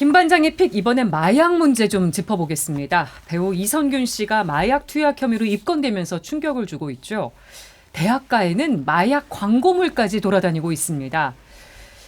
김 반장의 픽 이번엔 마약 문제 좀 짚어보겠습니다. 배우 이선균 씨가 마약 투약 혐의로 입건되면서 충격을 주고 있죠. 대학가에는 마약 광고물까지 돌아다니고 있습니다.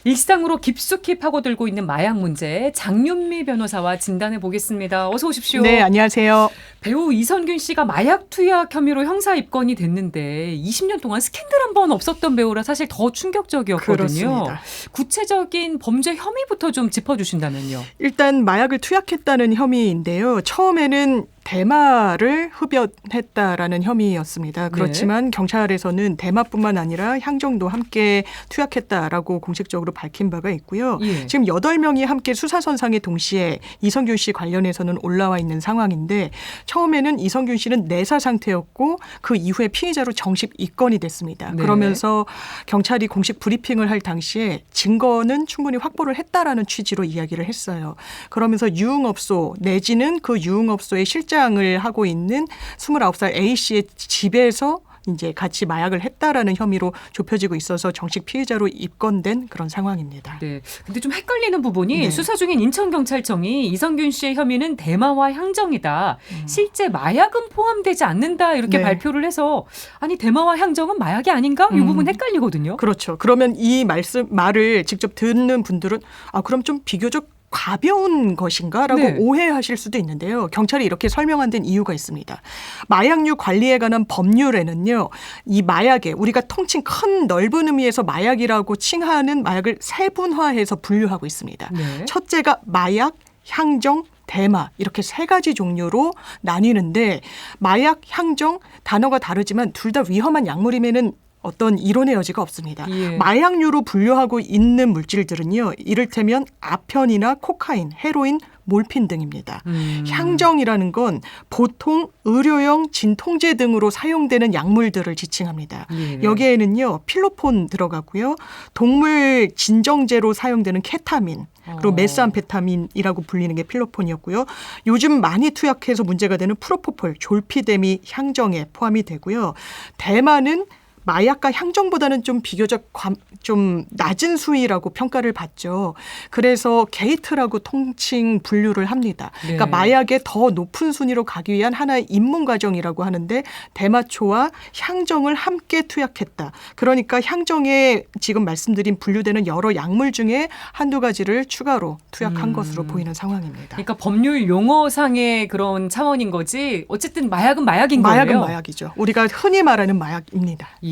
일상으로 깊숙이 파고들고 있는 마약 문제 장윤미 변호사와 진단해 보겠습니다. 어서 오십시오. 네, 안녕하세요. 배우 이선균 씨가 마약 투약 혐의로 형사 입건이 됐는데 20년 동안 스캔들 한 번 없었던 배우라 사실 더 충격적이었거든요. 그렇습니다. 구체적인 범죄 혐의부터 좀 짚어주신다면요. 일단 마약을 투약했다는 혐의인데요. 처음에는 대마를 흡연했다라는 혐의였습니다. 그렇지만 경찰에서는 대마뿐만 아니라 향정도 함께 투약했다라고 공식적으로 밝힌 바가 있고요. 예. 지금 여덟 명이 함께 수사선상에 동시에 이성균 씨 관련해서는 올라와 있는 상황인데 처음에는 이성균 씨는 내사 상태였고 그 이후에 피해자로 정식 입건이 됐습니다. 네. 그러면서 경찰이 공식 브리핑을 할 당시에 증거는 충분히 확보를 했다라는 취지로 이야기를 했어요. 그러면서 유흥업소 내지는 그 유흥업소의 실 장을 하고 있는 29살 A 씨의 집에서 이제 같이 마약을 했다라는 혐의로 좁혀지고 있어서 정식 피해자로 입건된 그런 상황입니다. 네. 근데 좀 헷갈리는 부분이 네. 수사 중인 인천경찰청이 이성균 씨의 혐의는 대마와 향정이다. 실제 마약은 포함되지 않는다. 이렇게 음. 네. 발표를 해서 아니 대마와 향정은 마약이 아닌가? 이 음. 부분 헷갈리거든요. 그렇죠. 그러면 이 말씀 말을 직접 듣는 분들은 아 그럼 좀 비교적 가벼운 것인가라고 네. 오해하실 수도 있는데요. 경찰이 이렇게 설명한 데는 이유가 있습니다. 마약류 관리에 관한 법률에는요. 이 마약에 우리가 통칭 큰 넓은 의미에서 마약이라고 칭하는 마약을 세분화해서 분류하고 있습니다. 네. 첫째가 마약, 향정, 대마 이렇게 세 가지 종류로 나뉘는데 마약, 향정 단어가 다르지만 둘 다 위험한 약물임에는 어떤 이론의 여지가 없습니다. 예. 마약류로 분류하고 있는 물질들은요. 이를테면 아편이나 코카인, 헤로인, 몰핀 등입니다. 음. 향정이라는 건 보통 의료용 진통제 등으로 사용되는 약물들을 지칭합니다. 예. 여기에는요 필로폰 들어가고요 동물 진정제로 사용되는 케타민 그리고 어. 메스암페타민이라고 불리는 게 필로폰이었고요 요즘 많이 투약해서 문제가 되는 프로포폴 졸피뎀이 향정에 포함이 되고요 대만은 마약과 향정보다는 좀 비교적 관- 좀 낮은 수위라고 평가를 받죠. 그래서 게이트라고 통칭 분류를 합니다. 그러니까 네. 마약의 더 높은 순위로 가기 위한 하나의 입문 과정이라고 하는데 대마초와 향정을 함께 투약했다. 그러니까 향정에 지금 말씀드린 분류되는 여러 약물 중에 한두 가지를 추가로 투약한 음. 것으로 보이는 상황입니다. 그러니까 법률 용어상의 그런 차원인 거지. 어쨌든 마약은 마약인 마약은 거예요. 마약이죠. 우리가 흔히 말하는 마약입니다. 예.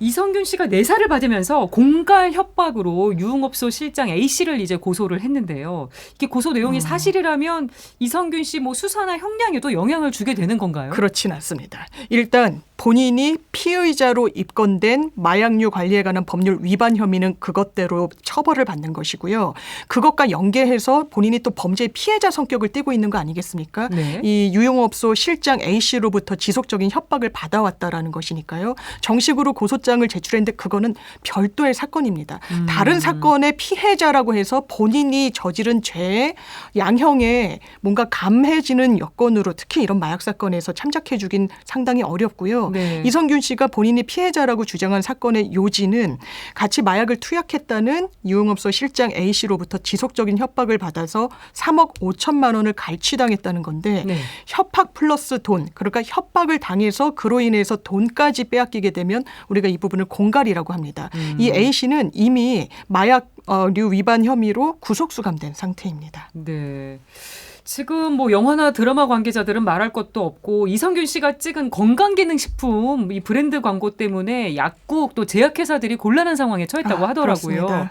이성균 씨가 내사를 받으면서 공갈 협박으로 유흥업소 실장 A 씨를 이제 고소를 했는데요. 이게 고소 내용이 음. 사실이라면 이성균 씨 뭐 수사나 형량에도 영향을 주게 되는 건가요? 그렇진 않습니다. 일단 본인이 피의자로 입건된 마약류 관리에 관한 법률 위반 혐의는 그것대로 처벌을 받는 것이고요. 그것과 연계해서 본인이 또 범죄의 피해자 성격을 띠고 있는 거 아니겠습니까? 네. 이 유용업소 실장 A 씨로부터 지속적인 협박을 받아왔다라는 것이니까요. 정식으로 고소장을 제출했는데 그거는 별도의 사건입니다. 음. 다른 사건의 피해자라고 해서 본인이 저지른 죄의 양형에 뭔가 감해지는 여건으로 특히 이런 마약 사건에서 참작해 주긴 상당히 어렵고요. 네. 이성균 씨가 본인이 피해자라고 주장한 사건의 요지는 같이 마약을 투약했다는 유흥업소 실장 A 씨로부터 지속적인 협박을 받아서 3억 5천만 원을 갈취당했다는 건데 네. 협박 플러스 돈 그러니까 협박을 당해서 그로 인해서 돈까지 빼앗기 게 되면 우리가 이 부분을 공갈이라고 합니다. 음. 이 A 씨는 이미 마약류 위반 혐의로 구속 수감된 상태입니다. 네. 지금 뭐 영화나 드라마 관계자들은 말할 것도 없고 이성균 씨가 찍은 건강기능식품 이 브랜드 광고 때문에 약국 또 제약회사들이 곤란한 상황에 처했다고 아, 하더라고요. 그렇습니다.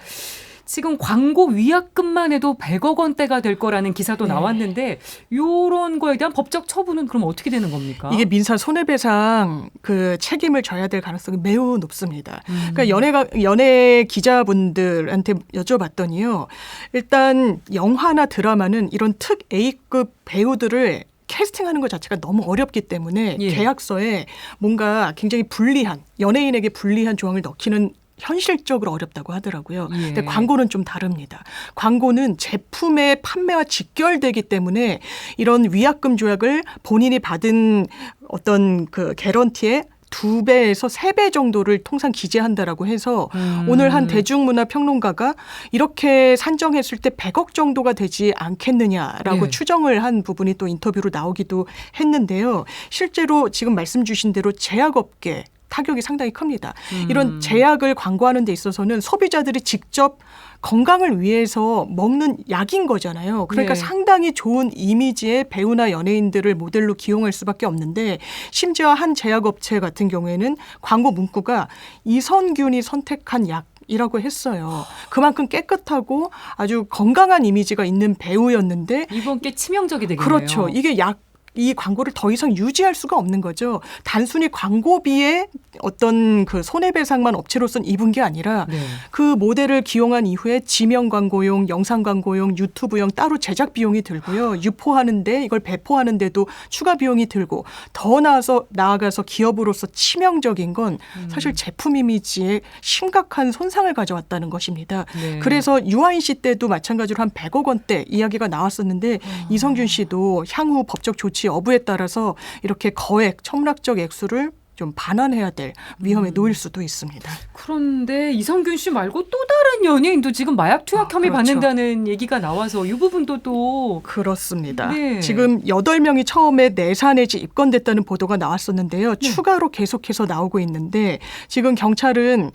지금 광고 위약금만 해도 100억 원대가 될 거라는 기사도 네. 나왔는데 요런 거에 대한 법적 처분은 그럼 어떻게 되는 겁니까? 이게 민사 손해배상 그 책임을 져야 될 가능성이 매우 높습니다. 음. 그러니까 연예가 연예 기자분들한테 여쭤봤더니요. 일단 영화나 드라마는 이런 특 A급 배우들을 캐스팅하는 것 자체가 너무 어렵기 때문에 예. 계약서에 뭔가 굉장히 불리한 연예인에게 불리한 조항을 넣기는 현실적으로 어렵다고 하더라고요. 예. 근데 광고는 좀 다릅니다. 광고는 제품의 판매와 직결되기 때문에 이런 위약금 조약을 본인이 받은 어떤 그 개런티에 두 배에서 세 배 정도를 통상 기재한다라고 해서 음. 오늘 한 대중문화 평론가가 이렇게 산정했을 때 100억 정도가 되지 않겠느냐라고 예. 추정을 한 부분이 또 인터뷰로 나오기도 했는데요. 실제로 지금 말씀 주신 대로 제약업계 타격이 상당히 큽니다. 음. 이런 제약을 광고하는 데 있어서는 소비자들이 직접 건강을 위해서 먹는 약인 거잖아요. 그러니까 네. 상당히 좋은 이미지의 배우나 연예인들을 모델로 기용할 수밖에 없는데 심지어 한 제약업체 같은 경우에는 광고 문구가 이선균이 선택한 약 이라고 했어요. 그만큼 깨끗하고 아주 건강한 이미지가 있는 배우였는데 이번 게 치명적이 되겠네요. 그렇죠. 이게 약 이 광고를 더 이상 유지할 수가 없는 거죠. 단순히 광고비에 어떤 그 손해배상만 업체로서는 입은 게 아니라 네. 그 모델을 기용한 이후에 지명 광고용, 영상 광고용, 유튜브용 따로 제작 비용이 들고요. 유포하는데 이걸 배포하는데도 추가 비용이 들고 더 나아서 나아가서 기업으로서 치명적인 건 음. 사실 제품 이미지에 심각한 손상을 가져왔다는 것입니다. 네. 그래서 유아인 씨 때도 마찬가지로 한 100억 원대 이야기가 나왔었는데 아. 이성균 씨도 향후 법적 조치 여부에 따라서 이렇게 거액 천문학적 액수를 좀 반환해야 될 위험에 음. 놓일 수도 있습니다. 그런데 이성균 씨 말고 또 다른 연예인도 지금 마약 투약 아, 혐의 그렇죠. 받는다는 얘기가 나와서 이 부분도 또 그렇습니다. 네. 지금 여덟 명이 처음에 내지 입건됐다는 보도가 나왔었는데요. 네. 추가로 계속해서 나오고 있는데 지금 경찰은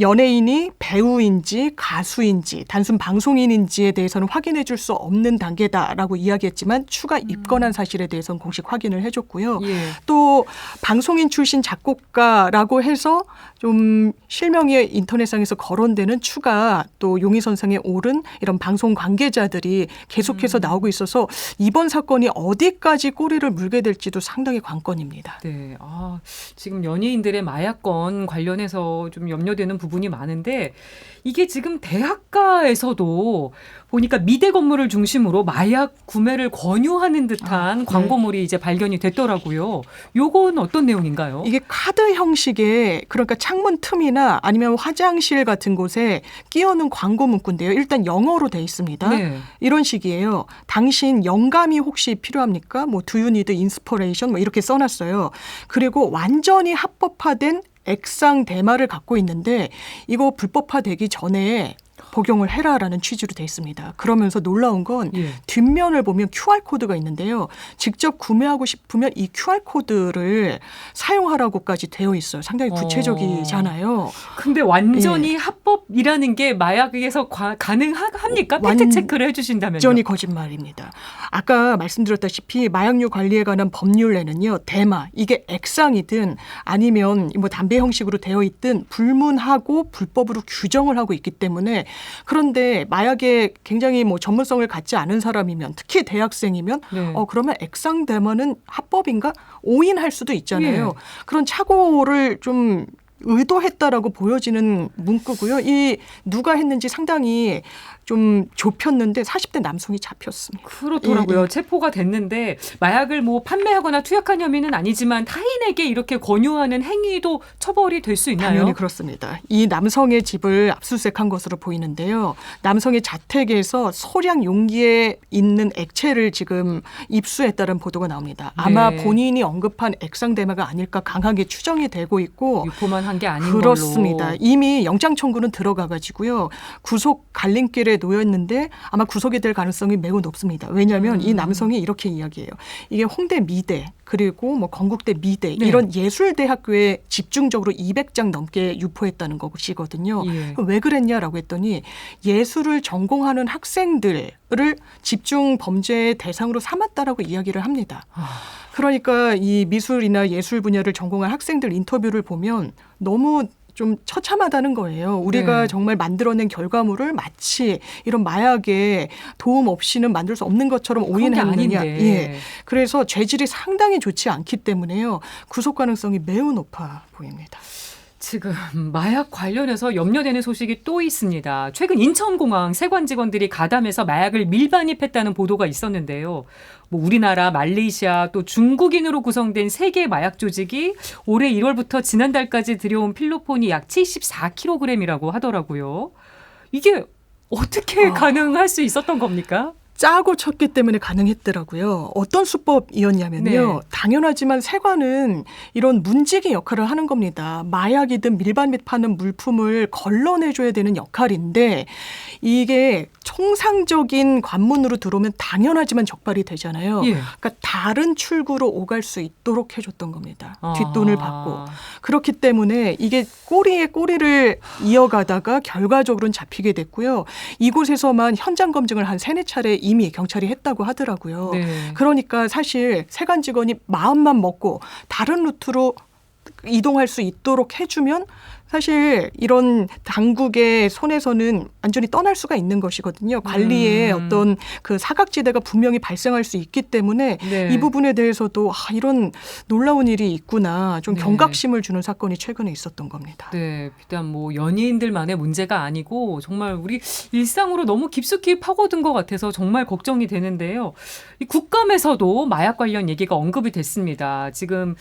연예인이 배우인지 가수인지 단순 방송인인지에 대해서는 확인해 줄 수 없는 단계다라고 이야기했지만 추가 입건한 사실에 대해서는 공식 확인을 해줬고요. 예. 또 방송인 출신 작곡가라고 해서 좀 실명이 인터넷상에서 거론되는 추가 또 용의 선상에 오른 이런 방송 관계자들이 계속해서 나오고 있어서 이번 사건이 어디까지 꼬리를 물게 될지도 상당히 관건입니다. 네. 아, 지금 연예인들의 마약건 관련해서 좀 염려되는 부분이 많은데 이게 지금 대학가에서도 보니까 미대 건물을 중심으로 마약 구매를 권유하는 듯한 아, 네. 광고물이 이제 발견이 됐더라고요. 요건 어떤 내용인가요? 이게 카드 형식의 그러니까 창문 틈이나 아니면 화장실 같은 곳에 끼워놓은 광고 문구인데요. 일단 영어로 돼 있습니다. 네. 이런 식이에요. 당신 영감이 혹시 필요합니까? 뭐 do you need inspiration? 뭐 이렇게 써놨어요. 그리고 완전히 합법화된 액상 대마를 갖고 있는데 이거 불법화되기 전에 복용을 해라라는 취지로 돼 있습니다. 그러면서 놀라운 건 예. 뒷면을 보면 QR 코드가 있는데요. 직접 구매하고 싶으면 이 QR 코드를 사용하라고까지 되어 있어요. 상당히 구체적이잖아요. 근데 완전히 합법이라는 게 마약에서 과- 가능합니까? 팩트 완- 체크를 해주신다면요. 완전히 거짓말입니다. 아까 말씀드렸다시피 마약류 관리에 관한 법률에는요, 대마 이게 액상이든 아니면 뭐 담배 형식으로 되어 있든 불문하고 불법으로 규정을 하고 있기 때문에 그런데 마약에 굉장히 뭐 전문성을 갖지 않은 사람이면 특히 대학생이면 네. 어 그러면 액상 대마는 합법인가 오인할 수도 있잖아요. 예. 그런 착오를 좀 의도했다라고 보여지는 문구고요. 이 누가 했는지 상당히 좀 좁혔는데 40대 남성이 잡혔습니다. 그렇더라고요. 예, 체포가 됐는데 마약을 뭐 판매하거나 투약한 혐의는 아니지만 타인에게 이렇게 권유하는 행위도 처벌이 될 수 있나요? 당연히 그렇습니다. 이 남성의 집을 압수수색한 것으로 보이는데요. 남성의 자택에서 소량 용기에 있는 액체를 지금 입수했다는 보도가 나옵니다. 아마 네. 본인이 언급한 액상 대마가 아닐까 강하게 추정이 되고 있고 유포만 한 게 아닌 그렇습니다. 걸로. 이미 영장 청구는 들어가 가지고요. 구속 갈림길에 놓였는데 아마 구속이 될 가능성이 매우 높습니다. 왜냐하면 음. 이 남성이 이렇게 이야기해요. 이게 홍대 미대 그리고 뭐 건국대 미대 네. 이런 예술 대학교에 집중적으로 200장 넘게 유포했다는 것이거든요. 예. 왜 그랬냐라고 했더니 예술을 전공하는 학생들을 집중 범죄의 대상으로 삼았다라고 이야기를 합니다. 아, 그러니까 이 미술이나 예술 분야를 전공한 학생들 인터뷰를 보면 너무 좀 처참하다는 거예요. 우리가 네. 정말 만들어낸 결과물을 마치 이런 마약에 도움 없이는 만들 수 없는 것처럼. 아닌데. 예. 그래서 죄질이 상당히 좋지 않기 때문에요. 구속 가능성이 매우 높아 보입니다. 지금 마약 관련해서 염려되는 소식이 또 있습니다. 최근 인천공항 세관 직원들이 가담해서 마약을 밀반입했다는 보도가 있었는데요. 뭐 우리나라, 말레이시아 또 중국인으로 구성된 세계 마약 조직이 올해 1월부터 지난달까지 들여온 필로폰이 약 74kg이라고 하더라고요. 이게 어떻게 아. 가능할 수 있었던 겁니까? 짜고 쳤기 때문에 가능했더라고요. 어떤 수법이었냐면요. 네. 당연하지만 세관은 이런 문지기 역할을 하는 겁니다. 마약이든 밀반 및 파는 물품을 걸러내줘야 되는 역할인데 이게 통상적인 관문으로 들어오면 당연하지만 적발이 되잖아요. 예. 그러니까 다른 출구로 오갈 수 있도록 해줬던 겁니다. 아. 뒷돈을 받고. 그렇기 때문에 이게 꼬리에 꼬리를 이어가다가 결과적으로는 잡히게 됐고요. 이곳에서만 현장 검증을 한 세네 차례 이미 경찰이 했다고 하더라고요. 네. 그러니까 사실 세관 직원이 마음만 먹고 다른 루트로 이동할 수 있도록 해주면 사실 이런 당국의 손에서는 완전히 떠날 수가 있는 것이거든요. 관리에 음. 어떤 그 사각지대가 분명히 발생할 수 있기 때문에 네. 이 부분에 대해서도 아, 이런 놀라운 일이 있구나 좀 네. 경각심을 주는 사건이 최근에 있었던 겁니다. 네, 비단 뭐 연예인들만의 문제가 아니고 정말 우리 일상으로 너무 깊숙이 파고든 것 같아서 정말 걱정이 되는데요. 이 국감에서도 마약 관련 얘기가 언급이 됐습니다. 지금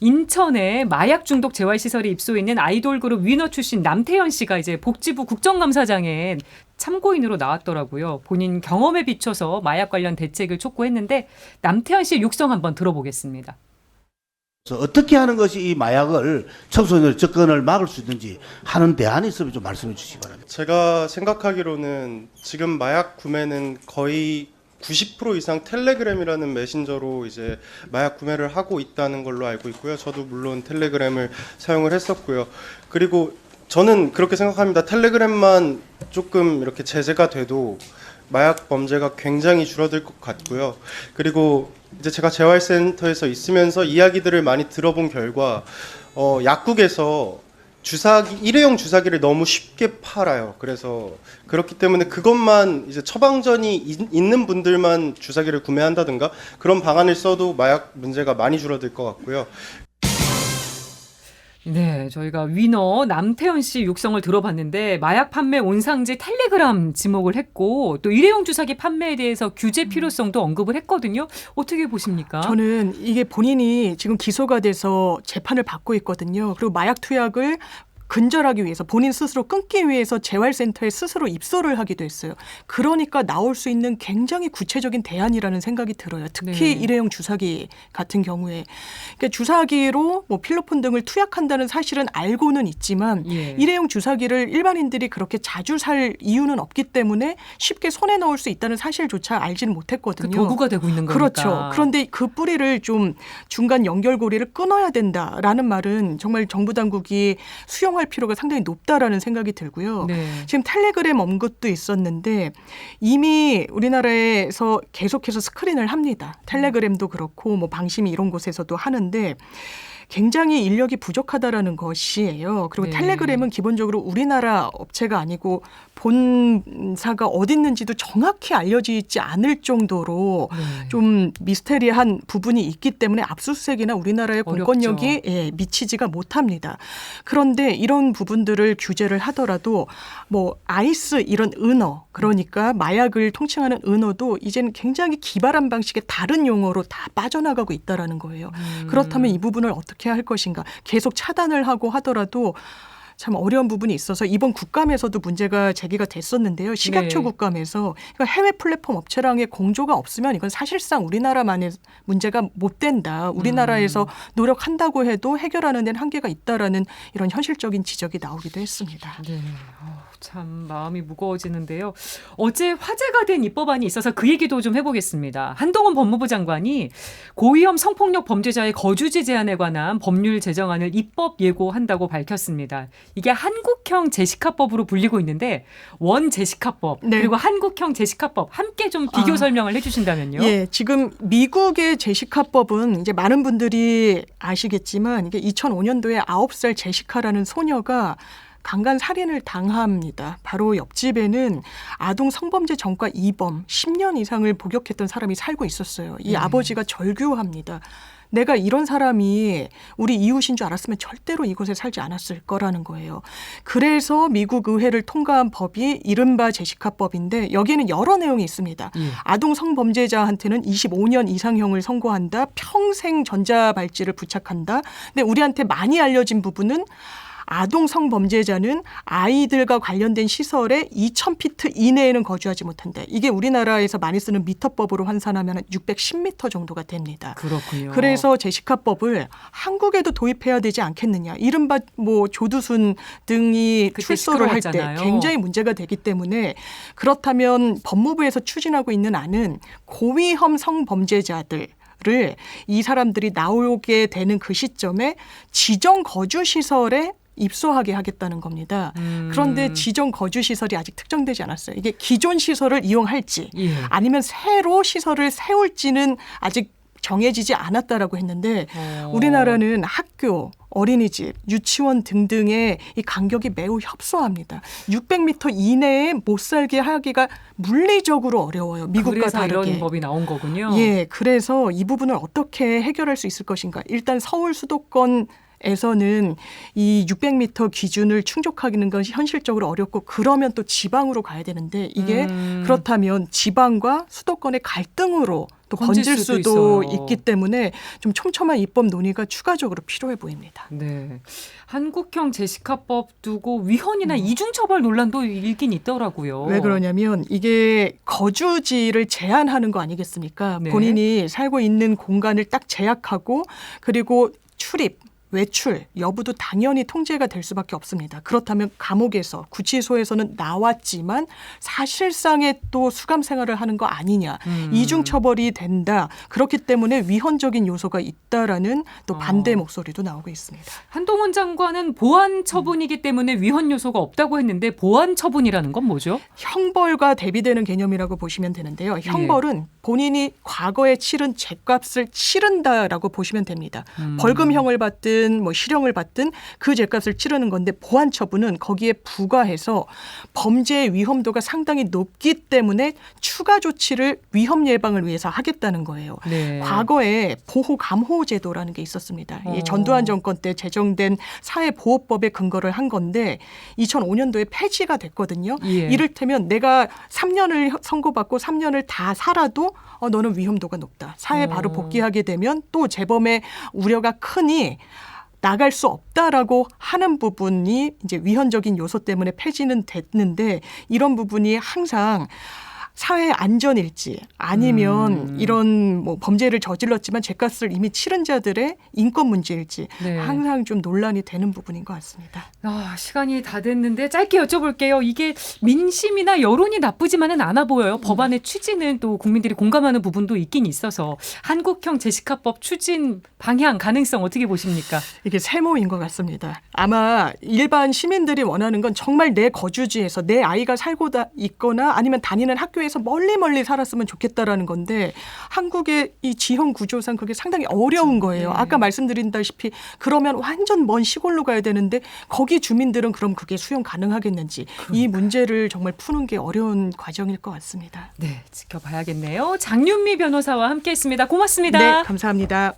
인천에 마약 중독 재활 시설에 입소해 있는 아이돌 그룹 위너 출신 남태현 씨가 이제 복지부 국정감사장에 참고인으로 나왔더라고요. 본인 경험에 비춰서 마약 관련 대책을 촉구했는데 남태현 씨의 육성 한번 들어보겠습니다. 그래서 어떻게 하는 것이 이 마약을 청소년의 접근을 막을 수 있는지 하는 대안이 있으면 좀 말씀해 주시기 바랍니다. 제가 생각하기로는 지금 마약 구매는 거의 90% 이상 텔레그램이라는 메신저로 이제 마약 구매를 하고 있다는 걸로 알고 있고요. 저도 물론 텔레그램을 사용을 했었고요. 그리고 저는 그렇게 생각합니다. 텔레그램만 조금 이렇게 제재가 돼도 마약 범죄가 굉장히 줄어들 것 같고요. 그리고 이제 제가 재활센터에서 있으면서 이야기들을 많이 들어본 결과 어, 약국에서 주사기 일회용 주사기를 너무 쉽게 팔아요. 그래서 그렇기 때문에 그것만 이제 처방전이 있- 있는 분들만 주사기를 구매한다든가 그런 방안을 써도 마약 문제가 많이 줄어들 것 같고요. 네, 저희가 위너 남태현 씨 육성을 들어봤는데 마약 판매 온상지 텔레그램 지목을 했고 또 일회용 주사기 판매에 대해서 규제 필요성도 언급을 했거든요. 어떻게 보십니까? 저는 이게 본인이 지금 기소가 돼서 재판을 받고 있거든요. 그리고 마약 투약을 근절하기 위해서 본인 스스로 끊기 위해서 재활센터에 스스로 입소를 하기도 했어요. 그러니까 나올 수 있는 굉장히 구체적인 대안이라는 생각이 들어요. 특히 네. 일회용 주사기 같은 경우에 그러니까 주사기로 뭐 필로폰 등을 투약한다는 사실은 알고는 있지만 예. 일회용 주사기를 일반인들이 그렇게 자주 살 이유는 없기 때문에 쉽게 손에 넣을 수 있다는 사실조차 알지는 그 못했거든요. 도구가 되고 있는 거니까. 그렇죠. 그런데 그 뿌리를 좀 중간 연결고리를 끊어야 된다라는 말은 정말 정부 당국이 수용할 필요가 상당히 높다라는 생각이 들고요. 네. 지금 텔레그램 언급도 있었는데 이미 우리나라에서 계속해서 스크린을 합니다. 텔레그램도 그렇고 뭐 방심이 이런 곳에서도 하는데 굉장히 인력이 부족하다라는 것이에요. 그리고 네. 텔레그램은 기본적으로 우리나라 업체가 아니고 본사가 어디 있는지도 정확히 알려지지 않을 정도로 네. 좀 미스테리한 부분이 있기 때문에 압수수색이나 우리나라의. 공권력이 예, 미치지가 못합니다. 그런데 이런 부분들을 규제를 하더라도 뭐 아이스 이런 은어 그러니까 마약을 통칭하는 은어도 이제는 굉장히 기발한 방식의 다른 용어로 다 빠져나가고 있다라는 거예요. 음. 그렇다면 이 부분을 어떻게 할 것인가? 계속 차단을 하고 하더라도 참 어려운 부분이 있어서 이번 국감에서도 문제가 제기가 됐었는데요. 식약처 네. 국감에서 그러니까 해외 플랫폼 업체랑의 공조가 없으면 이건 사실상 우리나라만의 문제가 못 된다. 우리나라에서 음. 노력한다고 해도 해결하는 데는 한계가 있다라는 이런 현실적인 지적이 나오기도 했습니다. 네. 어, 참 마음이 무거워지는데요. 어제 화제가 된 입법안이 있어서 그 얘기도 좀 해보겠습니다. 한동훈 법무부 장관이 고위험 성폭력 범죄자의 거주지 제한에 관한 법률 제정안을 입법 예고한다고 밝혔습니다. 이게 한국형 제시카법으로 불리고 있는데 원 제시카법 네. 그리고 한국형 제시카법 함께 좀 비교 아. 설명을 해주신다면요. 예, 지금 미국의 제시카법은 이제 많은 분들이 아시겠지만 이게 2005년도에 9살 제시카라는 소녀가 강간 살인을 당합니다. 바로 옆집에는 아동 성범죄 전과 2범 10년 이상을 복역했던 사람이 살고 있었어요. 이 네. 아버지가 절규합니다. 내가 이런 사람이 우리 이웃인 줄 알았으면 절대로 이곳에 살지 않았을 거라는 거예요. 그래서 미국 의회를 통과한 법이 이른바 제시카법인데 여기에는 여러 내용이 있습니다. 예. 아동 성범죄자한테는 25년 이상형을 선고한다. 평생 전자발찌를 부착한다. 근데 우리한테 많이 알려진 부분은 아동 성범죄자는 아이들과 관련된 시설에 2,000피트 이내에는 거주하지 못한대. 이게 우리나라에서 많이 쓰는 미터법으로 환산하면 610m 정도가 됩니다. 그렇군요. 그래서 제시카법을 한국에도 도입해야 되지 않겠느냐. 이른바 뭐 조두순 등이 출소를 할 때. 굉장히 문제가 되기 때문에 그렇다면 법무부에서 추진하고 있는 안은 고위험 성범죄자들 을이 사람들이 나오게 되는 그 시점에 지정 거주 시설에 입소하게 하겠다는 겁니다. 음. 그런데 지정 거주 시설이 아직 특정되지 않았어요. 이게 기존 시설을 이용할지 예. 아니면 새로 시설을 세울지는 아직 정해지지 않았다라고 했는데 어. 우리나라는 학교, 어린이집, 유치원 등등의 이 간격이 매우 협소합니다. 600m 이내에 못 살게 하기가 물리적으로 어려워요. 미국과 그래서 다르게. 이런 법이 나온 거군요. 예, 그래서 이 부분을 어떻게 해결할 수 있을 것인가? 일단 서울 수도권 에서는 이 600m 기준을 충족하기는 것이 현실적으로 어렵고 그러면 또 지방으로 가야 되는데 이게 음. 그렇다면 지방과 수도권의 갈등으로 또 번질 수도 수도. 있기 때문에 좀 촘촘한 입법 논의가 추가적으로 필요해 보입니다. 네. 한국형 제시카법 두고 위헌이나 음. 이중처벌 논란도 일긴 있더라고요. 왜 그러냐면 이게 거주지를 제한하는 거 아니겠습니까? 네. 본인이 살고 있는 공간을 딱 제약하고 그리고 출입 외출 여부도 당연히 통제가 될 수밖에 없습니다. 그렇다면 감옥에서 구치소에서는 나왔지만 사실상의 또 수감 생활을 하는 거 아니냐 음. 이중 처벌이 된다. 그렇기 때문에 위헌적인 요소가 있다라는 또 반대 어. 목소리도 나오고 있습니다. 한동훈 장관은 보안 처분이기 때문에 위헌 요소가 없다고 했는데 보안 처분이라는 건 뭐죠? 형벌과 대비되는 개념이라고 보시면 되는데요. 예. 형벌은 본인이 과거에 치른 죄값을 치른다라고 보시면 됩니다. 음. 벌금형을 받든 뭐 실형을 받든 그 죄값을 치르는 건데 보안 처분은 거기에 부과해서 범죄의 위험도가 상당히 높기 때문에 추가 조치를 위험 예방을 위해서 하겠다는 거예요. 네. 과거에 보호 감호 제도라는 게 있었습니다. 어. 이 전두환 정권 때 제정된 사회보호법에 근거를 한 건데 2005년도에 폐지가 됐거든요. 예. 이를테면 내가 3년을 선고받고 3년을 다 살아도 어, 너는 위험도가 높다. 사회에 바로 어. 복귀하게 되면 또 재범의 우려가 크니 나갈 수 없다라고 하는 부분이 이제 위헌적인 요소 때문에 폐지는 됐는데 이런 부분이 항상 사회 안전일지 아니면 음. 이런 뭐 범죄를 저질렀지만 죄값을 이미 치른 자들의 인권 문제일지 네. 항상 좀 논란이 되는 부분인 것 같습니다. 아, 시간이 다 됐는데 짧게 여쭤볼게요. 이게 민심이나 여론이 나쁘지만은 않아 보여요. 법안의 취지는 또 국민들이 공감하는 부분도 있긴 있어서 한국형 제시카법 추진 방향 가능성 어떻게 보십니까? 이게 세모인 것 같습니다. 아마 일반 시민들이 원하는 건 정말 내 거주지에서 내 아이가 살고 다 있거나 아니면 다니는 학교에 서 멀리 멀리 살았으면 좋겠다라는 건데 한국의 이 지형 구조상 그게 상당히 어려운 거예요. 아까 말씀드린다시피 그러면 완전 먼 시골로 가야 되는데 거기 주민들은 그럼 그게 수용 가능하겠는지 이 문제를 정말 푸는 게 어려운 과정일 것 같습니다. 네, 지켜봐야겠네요. 장윤미 변호사와 함께했습니다. 고맙습니다. 네, 감사합니다.